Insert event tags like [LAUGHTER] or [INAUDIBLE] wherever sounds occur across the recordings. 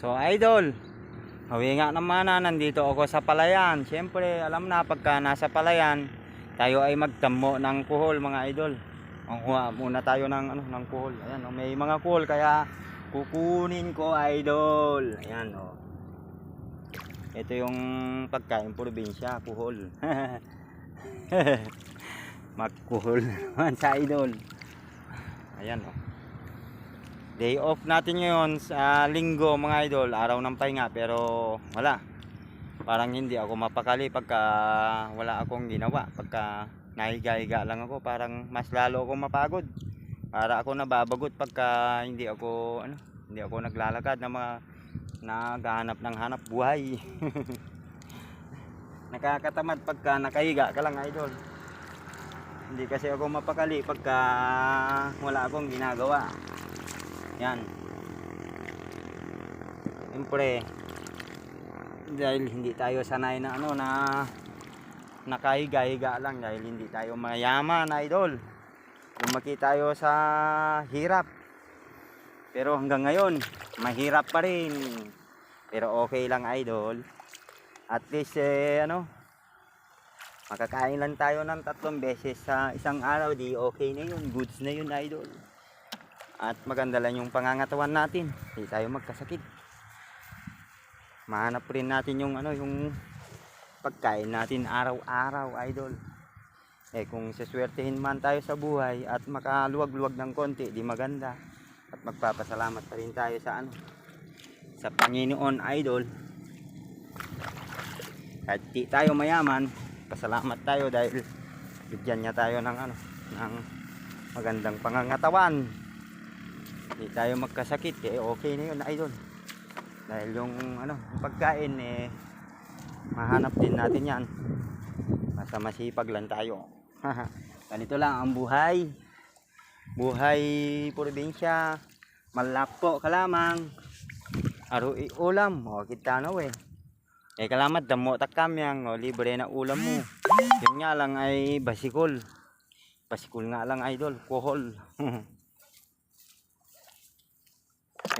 So idol, hawi nga naman na nandito ako sa palayan. Siyempre, alam na pagka nasa palayan, tayo ay magtamo ng kuhol mga idol. Kuha muna tayo ng ano ng kuhol. Ayan, oh, may mga kuhol kaya kukunin ko idol. Ayan oh. Ito yung pagkain probinsya, kuhol. [LAUGHS] Magkuhol naman sa idol. Ayan oh. Day off natin ngayon sa linggo mga idol, araw ng pahinga pero wala. Parang hindi ako mapakali pagka wala akong ginawa. Pagka nahiga-higa lang ako, parang mas lalo ako mapagod. Para ako nababagot pagka hindi ako ano, hindi ako naglalakad na mga naghahanap ng hanap buhay. [LAUGHS] Nakakatamad pagka nakahiga ka lang idol. Hindi kasi ako mapakali pagka wala akong ginagawa. Yan. Siyempre, dahil hindi tayo sanay na ano na nakahiga-higa lang dahil hindi tayo mayaman, idol. Lumaki tayo sa hirap. Pero hanggang ngayon, mahirap pa rin. Pero okay lang, idol. At least, eh, ano, makakain lang tayo ng tatlong beses sa isang araw, di okay na yun. Goods na yun, idol. At maganda lang yung pangangatawan natin. Hindi tayo magkasakit. Mahanap rin natin yung ano, yung pagkain natin araw-araw, idol. Eh kung saswertehin man tayo sa buhay at makaluwag-luwag ng konti, di maganda. At magpapasalamat pa rin tayo sa ano, sa Panginoon, idol. Kahit di tayo mayaman, pasalamat tayo dahil bigyan niya tayo ng ano, ng magandang pangangatawan hindi tayo magkasakit eh okay na yun idol. Dahil yung ano pagkain eh mahanap din natin yan. Basta masipag lang tayo. Ganito lang ang buhay. Buhay probinsya. Malakpo ka lamang. Aro ulam o kita na we. Eh kalamat damo takamyang o libre na ulam mo. Yun nga lang ay basikol. Basikol nga lang idol. Kuhol [LAUGHS]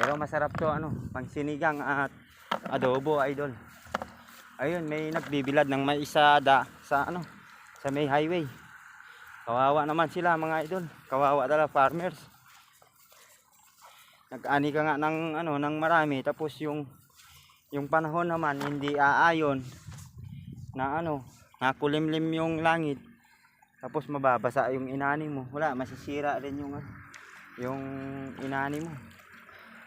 Pero masarap to ano, pang sinigang at adobo idol. Ayun, may nagbibilad ng maisada sa ano, sa may highway. Kawawa naman sila mga idol. Kawawa talaga farmers. Nag-ani ka nga ng ano, ng marami tapos yung yung panahon naman hindi aayon na ano, nakulimlim yung langit. Tapos mababasa yung inani mo. Wala, masisira rin yung ano, yung inani mo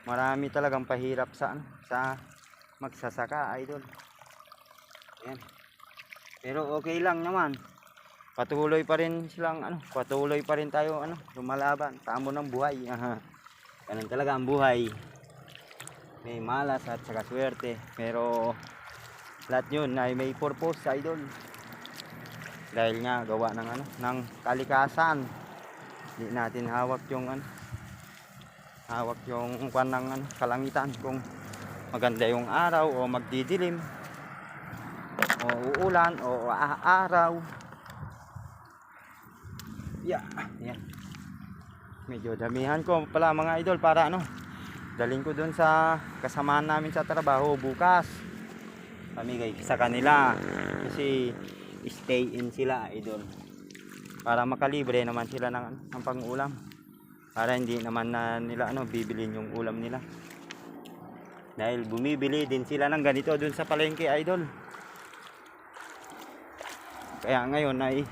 marami talagang pahirap sa ano, sa magsasaka idol. Ayan. pero okay lang naman. Patuloy pa rin silang ano patuloy pa rin tayo ano lumalaban. Tamo ng buhay. [LAUGHS] Ganun talaga ang buhay. May malas at saka swerte. Pero lahat yun ay may purpose idol. Dahil nga gawa ng ano ng kalikasan. Hindi natin hawak yung ano hawak yung kwan ng ano, kalangitan kung maganda yung araw o magdidilim o uulan o araw yeah, yan medyo damihan ko pala mga idol para ano daling ko dun sa kasamahan namin sa trabaho bukas. Pamigay sa kanila kasi stay in sila idol. Para makalibre naman sila ng, ano, ng pang-ulam para hindi naman na nila ano bibilin yung ulam nila. Dahil bumibili din sila ng ganito dun sa palengke idol. Kaya ngayon ay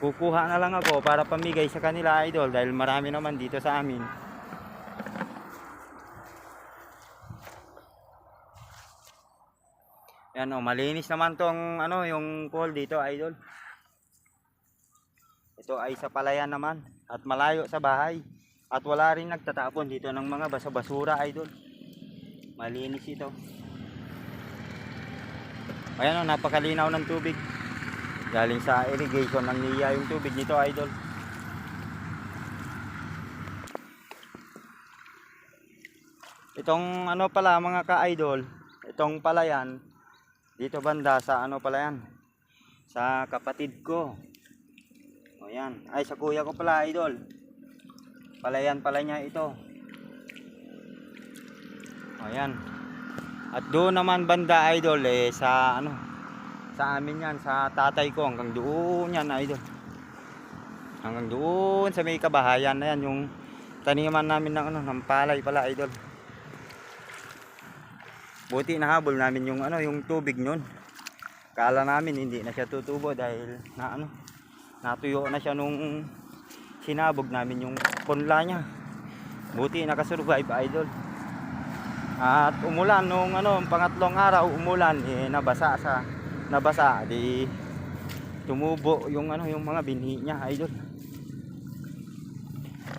kukuha na lang ako para pamigay sa kanila idol. Dahil marami naman dito sa amin. Yan o malinis naman tong ano yung pool dito idol ito ay sa palayan naman at malayo sa bahay. At wala rin nagtatapon dito ng mga basa-basura idol. Malinis ito. Ayan o, napakalinaw ng tubig. Galing sa irrigation ng niya yung tubig nito idol. Itong ano pala mga ka-idol, itong palayan, dito banda sa ano pala yan, sa kapatid ko. O yan. Ay, sa kuya ko pala, idol. Palayan pala niya ito. O yan. At doon naman banda idol eh sa ano sa amin yan sa tatay ko hanggang doon yan idol. Hanggang doon sa may kabahayan na yan yung taniman namin ng ano ng palay pala idol. Buti nahabol namin yung ano yung tubig nun. Kala namin hindi na siya tutubo dahil na ano natuyo na siya nung sinabog namin yung punla niya. Buti nakasurvive idol. At umulan nung ano pangatlong araw umulan eh nabasa sa nabasa di tumubo yung ano yung mga binhi niya idol.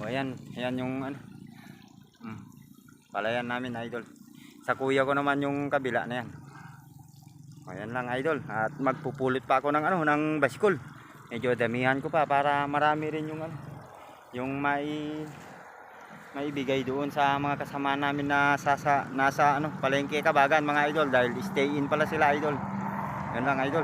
O ayan, ayan yung ano. Hmm. Palayan namin idol. Sa kuya ko naman yung kabila na yan. O ayan lang idol. At magpupulot pa ako ng ano ng baskol. Medyo damihan ko pa para marami rin yung ano yung may maibigay doon sa mga kasama namin na sa, sa nasa ano palengke kabagan mga idol dahil stay in pala sila idol. Yan lang idol.